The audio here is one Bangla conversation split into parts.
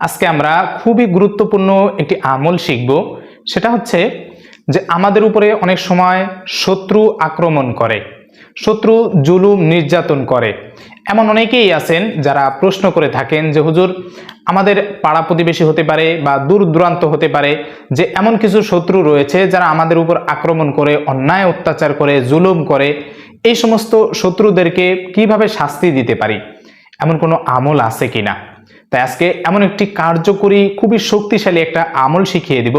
আজকে আমরা খুবই গুরুত্বপূর্ণ একটি আমল শিখব। সেটা হচ্ছে যে আমাদের উপরে অনেক সময় শত্রু আক্রমণ করে, শত্রু জুলুম নির্যাতন করে। এমন অনেকেই আছেন যারা প্রশ্ন করে থাকেন যে, হুজুর, আমাদের পাড়া প্রতিবেশী হতে পারে বা দূর দূরান্ত হতে পারে যে এমন কিছু শত্রু রয়েছে যারা আমাদের উপর আক্রমণ করে, অন্যায় অত্যাচার করে, জুলুম করে। এই সমস্ত শত্রুদেরকে কীভাবে শাস্তি দিতে পারি? এমন কোনো আমল আছে কিনা? তাই আজকে এমন একটি কার্যকরী, খুবই শক্তিশালী একটা আমল শিখিয়ে দিব।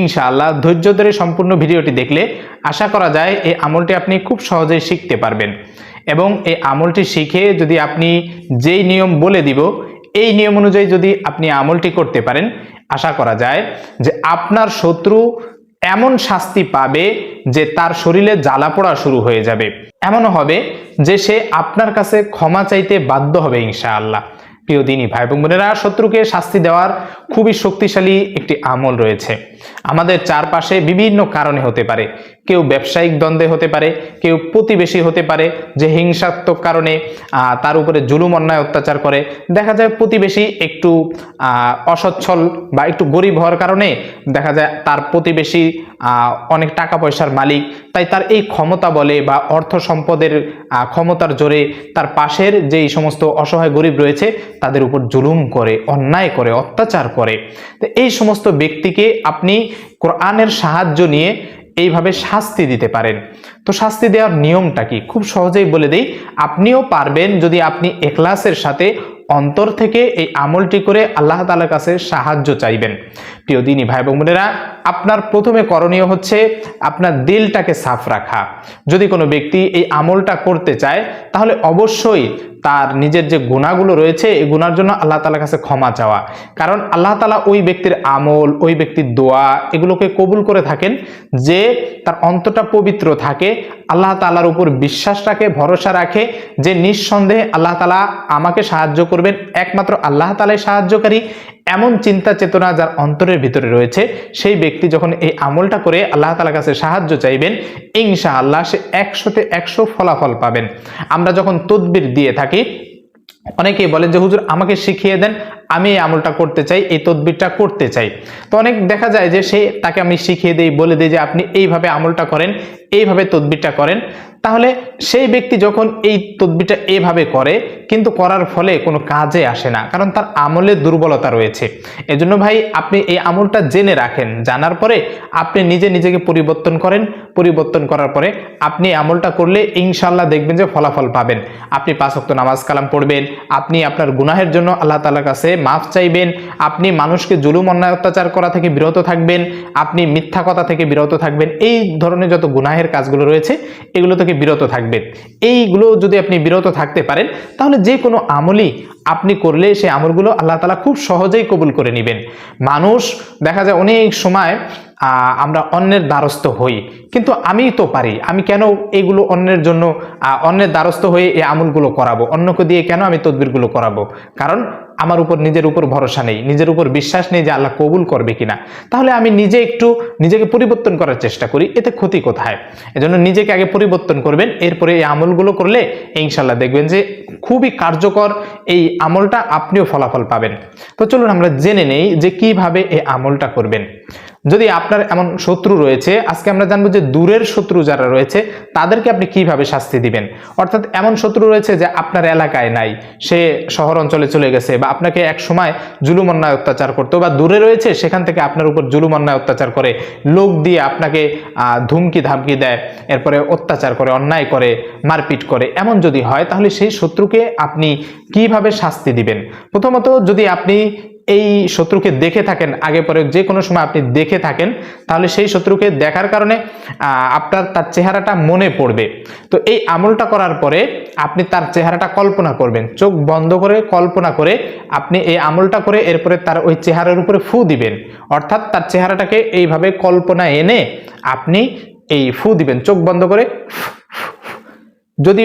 ইনশাআল্লাহ ধৈর্য ধরে সম্পূর্ণ ভিডিওটি দেখলে আশা করা যায় এই আমলটি আপনি খুব সহজেই শিখতে পারবেন। এবং এই আমলটি শিখে যদি আপনি যেই নিয়ম বলে দিব, এই নিয়ম অনুযায়ী যদি আপনি আমলটি করতে পারেন, আশা করা যায় যে আপনার শত্রু এমন শাস্তি পাবে যে তার শরীরে জ্বালা পোড়া শুরু হয়ে যাবে। এমনও হবে যে সে আপনার কাছে ক্ষমা চাইতে বাধ্য হবে ইনশাআল্লাহ। প্রিয় দিনী ভাই এবং বোনেরা শত্রুকে শাস্তি দেওয়ার খুবই শক্তিশালী একটি আমল রয়েছে। আমাদের চারপাশে বিভিন্ন কারণে হতে পারে। কেউ ব্যবসায়িক দ্বন্দ্বে হতে পারে, কেউ প্রতিবেশী হতে পারে যে হিংসাত্মক কারণে তার উপরে জুলুম, অন্যায়, অত্যাচার করে। দেখা যায় প্রতিবেশী একটু অসচ্ছল বা একটু গরিব হওয়ার কারণে দেখা যায় তার প্রতিবেশী অনেক টাকা পয়সার মালিক। তাই তার এই ক্ষমতা বলে বা অর্থ সম্পদের ক্ষমতার জোরে তার পাশের যেই সমস্ত অসহায় গরিব রয়েছে, তাদের উপর জুলুম করে, অন্যায় করে, অত্যাচার করে। তো এই সমস্ত ব্যক্তিকে আপনি কোরআনের সাহায্য নিয়ে এইভাবে শাস্তি দিতে পারেন। তো শাস্তি দেওয়ার নিয়মটা কি? খুব সহজেই বলে দেই, আপনিও পারবেন যদি আপনি এখলাসের সাথে অন্তর থেকে এই আমলটি করে আল্লাহ তালার কাছে সাহায্য চাইবেন। প্রিয় দিনী ভাই বোন বোনেরা, আপনার প্রথমে করণীয় হচ্ছে আপনার দিলটাকে সাফ রাখা। যদি কোনো ব্যক্তি এই আমলটা করতে চায়, তাহলে অবশ্যই তার নিজের যে গুণাগুলো রয়েছে, এই গুণার জন্য আল্লাহ তালার কাছে ক্ষমা চাওয়া। কারণ আল্লাহ তালা ওই ব্যক্তির আমল, ওই ব্যক্তির দোয়া, এগুলোকে কবুল করে থাকেন যে তার অন্তটা পবিত্র থাকে, আল্লাহ তালার উপর বিশ্বাস রাখে, ভরসা রাখে, যে নিঃসন্দেহে আল্লাহ তালা আমাকে সাহায্য করবেন। একমাত্র আল্লাহ তালাই সাহায্যকারী। এমন চিন্তা চেতনা যার অন্তরের ভিতরে রয়েছে, সেই ব্যক্তি যখন এই আমলটা করে আল্লাহ তালা কাছে সাহায্য চাইবেন ইনশা আল্লাহ সে একশোতে একশো ফলাফল পাবেন। আমরা যখন তদবির দিয়ে থাকি, অনেকেই বলেন যে, হুজুর, আমাকে শিখিয়ে দেন আমি এই আমলটা করতে চাই, এই তদবিরটা করতে চাই। তো অনেক দেখা যায় যে সে তাকে আমি শিখিয়ে দিই, বলে দিই যে আপনি এইভাবে আমলটা করেন, এইভাবে তদবিরটা করেন। তাহলে সেই ব্যক্তি যখন এই তদবিরটা এভাবে করে, কিন্তু করার ফলে কোনো কাজে আসে না, কারণ তার আমলে দুর্বলতা রয়েছে। এজন্য ভাই, আপনি এই আমলটা জেনে রাখেন। জানার পরে আপনি নিজে নিজেকে পরিবর্তন করেন। পরিবর্তন করার পরে আপনি আমলটা করলে ইনশাল্লাহ দেখবেন যে ফলাফল পাবেন। আপনি পাঁচক্ত নামাজ কালাম পড়বেন। আপনি আপনার গুনাহের জন্য আল্লাহ তালার কাছে মাফ চাইবেন, আপনি মানুষকে জুলুম, অন্যায়, অত্যাচার করা থেকে বিরত থাকবেন, আপনি মিথ্যা কথা থেকে বিরত থাকবেন, এই ধরনের যত গুনাহের কাজগুলো রয়েছে, এগুলো থেকে বিরত থাকবেন। এইগুলো যদি আপনি বিরত থাকতে পারেন, তাহলে যে কোনো আমলই আপনি করলে সেই আমলগুলো আল্লাহ তালা খুব সহজেই কবুল করে নেবেন। মানুষ দেখা যায় অনেক সময় আমরা অন্যের দ্বারস্থ হই। কিন্তু আমি তো পারি। আমি কেন এগুলো অন্যের জন্য অন্যের দ্বারস্থ হয়ে এই আমলগুলো করাবো? অন্যকে দিয়ে কেন আমি তদবিরগুলো করাবো? কারণ আমার উপর, নিজের উপর ভরসা নেই। নিজের উপর বিশ্বাস নেই যে আল্লাহ কবুল করবে কিনা। তাহলে আমি নিজে একটু নিজেকে পরিবর্তন করার চেষ্টা করি। এতে ক্ষতি কোথায়? এজন্য নিজেকে আগে পরিবর্তন করবেন। এরপরে এই আমলগুলো করলে ইনশাল্লাহ দেখবেন যে খুবই কার্যকর এই আমলটা আপনিও ফলাফল পাবেন। তো চলুন আমরা জেনে নেই যে কীভাবে এই আমলটা করবেন। যদি আপনার এমন শত্রু রয়েছে, আজকে আমরা জানব যে দূরের শত্রু যারা রয়েছে, তাদেরকে আপনি কীভাবে শাস্তি দিবেন? অর্থাৎ এমন শত্রু রয়েছে যে আপনার এলাকায় নাই, সে শহর অঞ্চলে চলে গেছে বা আপনাকে এক সময় জুলুম অন্যায় অত্যাচার করতো বা দূরে রয়েছে, সেখান থেকে আপনার উপর জুলুম অন্যায় অত্যাচার করে, লোক দিয়ে আপনাকে ধুমকি ধামকি দেয়, এরপরে অত্যাচার করে, অন্যায় করে, মারপিট করে, এমন যদি হয়, তাহলে সেই শত্রুকে আপনি কীভাবে শাস্তি দিবেন? প্রথমত যদি আপনি এই শত্রুকে দেখে থাকেন, আগে পরে যে কোনো সময় আপনি দেখে থাকেন, তাহলে সেই শত্রুকে দেখার কারণে আপনার তার চেহারাটা মনে পড়বে। তো এই আমলটা করার পরে আপনি তার চেহারাটা কল্পনা করবেন। চোখ বন্ধ করে কল্পনা করে আপনি এই আমলটা করে এরপরে তার ওই চেহারার উপরে ফু দিবেন। অর্থাৎ তার চেহারাটাকে এইভাবে কল্পনা এনে আপনি এই ফু দিবেন। চোখ বন্ধ করে যদি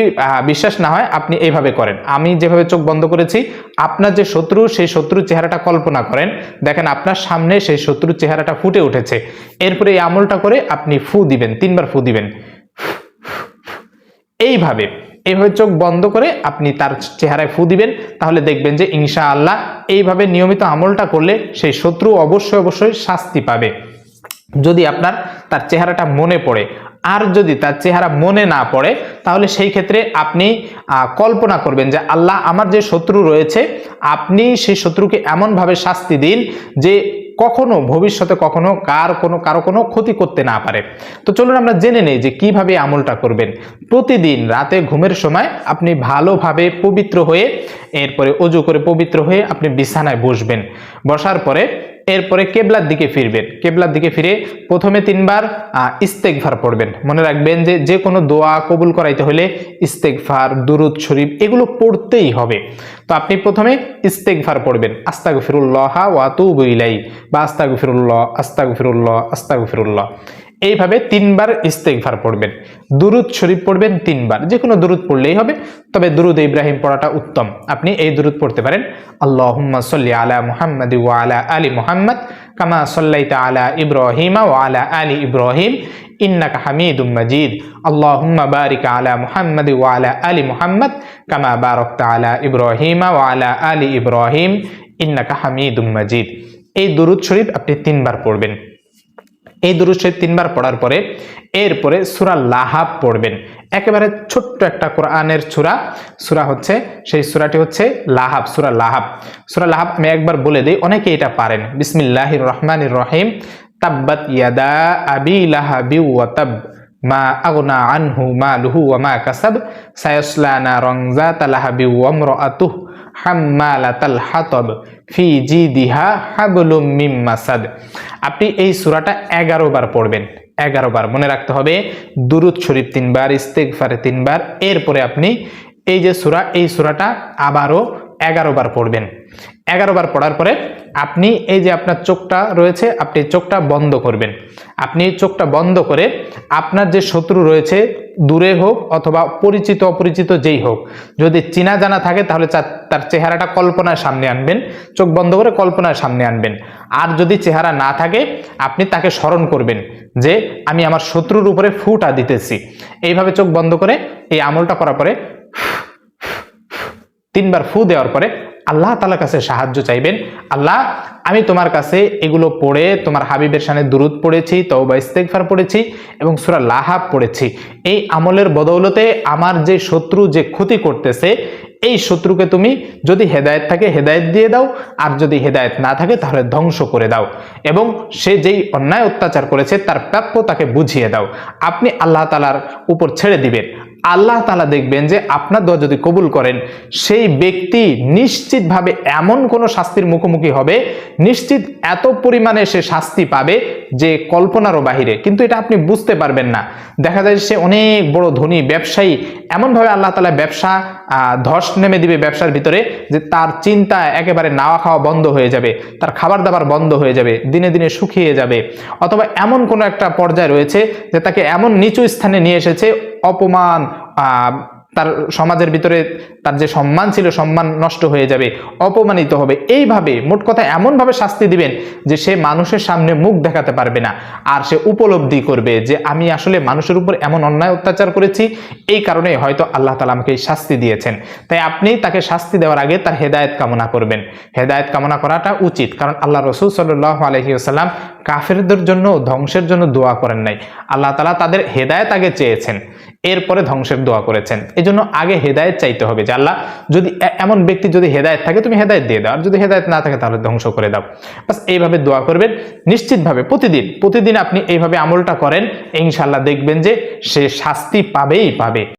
বিশ্বাস না হয়, আপনি এইভাবে করেন। আমি যেভাবে চোখ বন্ধ করেছি, আপনার যে শত্রু, সেই শত্রুর চেহারাটা কল্পনা করেন। দেখেন, আপনার সামনে সেই শত্রুর চেহারাটা ফুটে উঠেছে। এরপরে এই আমলটা করে আপনি ফু দিবেন, তিনবার ফু দিবেন। এইভাবে এইভাবে চোখ বন্ধ করে আপনি তার চেহারায় ফু দিবেন, তাহলে দেখবেন যে ইনশা আল্লাহ এইভাবে নিয়মিত আমলটা করলে সেই শত্রু অবশ্যই অবশ্যই শাস্তি পাবে। যদি আপনার তার চেহারাটা মনে পড়ে আর যদি তার চেহারা মনে না পড়ে, তাহলে সেই ক্ষেত্রে আপনি কল্পনা করবেন যে আল্লাহ আমার যে শত্রু রয়েছে, আপনি সেই শত্রুকে এমনভাবে শাস্তি দিন যে কখনো, ভবিষ্যতে কখনো কার কোনো, কারও কোনো ক্ষতি করতে না পারে। তো চলুন আমরা জেনে নেই যে কীভাবে আমলটা করবেন। প্রতিদিন রাতে ঘুমের সময় আপনি ভালোভাবে পবিত্র হয়ে, এরপরে অজু করে পবিত্র হয়ে আপনি বিছানায় বসবেন। বসার পরে এরপরে কেবলার দিকে ফিরবেন। কেবলার দিকে ফিরে প্রথমে তিনবার ইস্তেক ভার পড়বেন। মনে রাখবেন যে যে কোনো দোয়া কবুল করাইতে হলে ইস্তেগফার, দুরুদ শরীফ এগুলো পড়তেই হবে। তো আপনি প্রথমে ইস্তেগফার পড়বেন। আস্তাগফিরুল্লাহ ওয়াতু ইলাই বা আস্তাগফিরুল্লাহ আস্তাগফিরুল্লাহ আস্তাগফিরুল্লাহ। এইভাবে তিনবার ইস্তেগফার পড়বেন। দুরুদ শরীফ পড়বেন তিনবার। যে কোনো দুরুদ পড়লেই হবে, তবে দুরুদ ইব্রাহিম পড়াটা উত্তম। আপনি এই দুরুদ পড়তে পারেন, আল্লাহুম্মা সাল্লি আলা মুহাম্মাদি ওয়া আলা মুহাম্মদ কামা সাল্লাইতা আলা ইব্রাহিমা ওয়া আলা ইব্রাহিম, ইন্নাকা হামিদুম মাজিদ। আল্লাহুম্মা বারিক আলা মুহাম্মাদ ওয়া আলা মুহাম্মদ কামা বারাকতা আলা ইব্রাহিমা আলা আলি ইব্রাহিম, ইন্নাকা হামিদুম মাজিদ। এই দুরুদ শরীফ আপনি তিনবার পড়বেন। এই দুরুদ শরীফ তিনবার পড়ার পরে এরপরে সূরা লাহাব পড়বেন। একেবারে ছোট্ট একটা কোরআনের সূরা। সূরা হচ্ছে, সেই সূরাটি হচ্ছে লাহাব, সূরা লাহাব। সূরা লাহাব আমি একবার বলে দিই অনেকে এটা পারেন। বিসমিল্লাহির রহমানির রহিম। তাব্বাত ইয়াদা আবি লাহাবি ওয়া তাব, মা আগনা আনহু মালুহু ওয়া মা কাসাব সায়াসলা নারান যাতা লাহাবি ওয়া ইমরাআতুহু হাম্মালাতাল হাতাব। ফি জি দিহা হাবলুম মিম মাসাদ। আপনি এই সুরাটা এগারো বার পড়বেন। 11 বার মনে রাখতে হবে, দুরুদ শরীফ তিনবার, ইস্তেগফারে তিনবার। এরপরে আপনি এই যে সুরা, এই সুরাটা আবারও 11 বার পড়বেন। 11 বার পড়ার পরে আপনি এই যে আপনার চোখটা রয়েছে, আপনি চোখটা বন্ধ করবেন। আপনি চোখটা বন্ধ করে আপনার যে শত্রু রয়েছে, দূরে হোক অথবা পরিচিত, অপরিচিত যেই হোক, যদি চেনা জানা থাকে তাহলে তার চেহারাটা কল্পনার সামনে আনবেন। চোখ বন্ধ করে কল্পনার সামনে আনবেন। আর যদি চেহারা না থাকে, আপনি তাকে স্মরণ করবেন যে আমি আমার শত্রুর উপরে ফুটা দিতেছি। এইভাবে চোখ বন্ধ করে এই আমলটা করার পরে তিনবার ফু দেওয়ার পরে আল্লাহ তালার কাছে সাহায্য চাইবেন, আল্লাহ, আমি তোমার কাছে এগুলো পড়ে, তোমার হাবিবের সামনে দুরুদ পড়েছি, তওবা ইস্তেগফার পড়েছি এবং সূরা লাহাব পড়েছি। এই আমলের বদৌলতে আমার যে শত্রু যে ক্ষতি করতেছে, এই শত্রুকে তুমি যদি হেদায়েত থাকে, হেদায়েত দিয়ে দাও, আর যদি হেদায়েত না থাকে, তাহলে ধ্বংস করে দাও। এবং সে যেই অন্যায় অত্যাচার করেছে, তার প্রাপ্য তাকে বুঝিয়ে দাও। আপনি আল্লাহ তালার উপর ছেড়ে দিবেন। আল্লাহ তালা দেখবেন যে আপনার দোয়া যদি কবুল করেন, সেই ব্যক্তি নিশ্চিতভাবে এমন কোনো শাস্তির মুখোমুখি হবে, নিশ্চিত এত পরিমাণে সে শাস্তি পাবে যে কল্পনারও বাহিরে। কিন্তু এটা আপনি বুঝতে পারবেন না। দেখা যায় সে অনেক বড় ধনী ব্যবসায়ী, এমনভাবে আল্লাহ তালা ব্যবসা ধস নেমে দিবে ব্যবসার ভিতরে যে তার চিন্তা একেবারে নাওয়া খাওয়া বন্ধ হয়ে যাবে, তার খাবার দাবার বন্ধ হয়ে যাবে, দিনে দিনে শুকিয়ে যাবে। অথবা এমন কোনো একটা পর্যায়ে রয়েছে যে তাকে এমন নিচু স্থানে নিয়ে এসেছে অপমান তার সমাজের ভিতরে তার যে সম্মান ছিল, সম্মান নষ্ট হয়ে যাবে, অপমানিত হবে। এইভাবে মোট কথা এমনভাবে শাস্তি দিবেন যে সে মানুষের সামনে মুখ দেখাতে পারবে না। আর সে উপলব্ধি করবে যে আমি আসলে মানুষের উপর এমন অন্যায় অত্যাচার করেছি, এই কারণে হয়তো আল্লাহ তালা আমাকে শাস্তি দিয়েছেন। তাই আপনি তাকে শাস্তি দেওয়ার আগে তার হেদায়েত কামনা করবেন। হেদায়েত কামনা করাটা উচিত, কারণ আল্লাহ রসুল সাল্লাহ আলহিউসাল্লাম কাফেরদের জন্য, ধ্বংসের জন্য দোয়া করেন নাই। আল্লাহ তালা তাদের হেদায়েত আগে চেয়েছেন। এরপরে ধ্বংসের দোয়া করেছেন। এই জন্য আগে হেদায়ত চাইতে হবে যে আল্লাহ, যদি এমন ব্যক্তি যদি হেদায়ত থাকে, তুমি হেদায়ত দিয়ে দাও। আর যদি হেদায়ত না থাকে, তাহলে ধ্বংস করে দাও। বাস এইভাবে দোয়া করবেন নিশ্চিতভাবে প্রতিদিন। প্রতিদিন আপনি এইভাবে আমলটা করেন ইনশাল্লাহ দেখবেন যে সে শাস্তি পাবেই পাবে।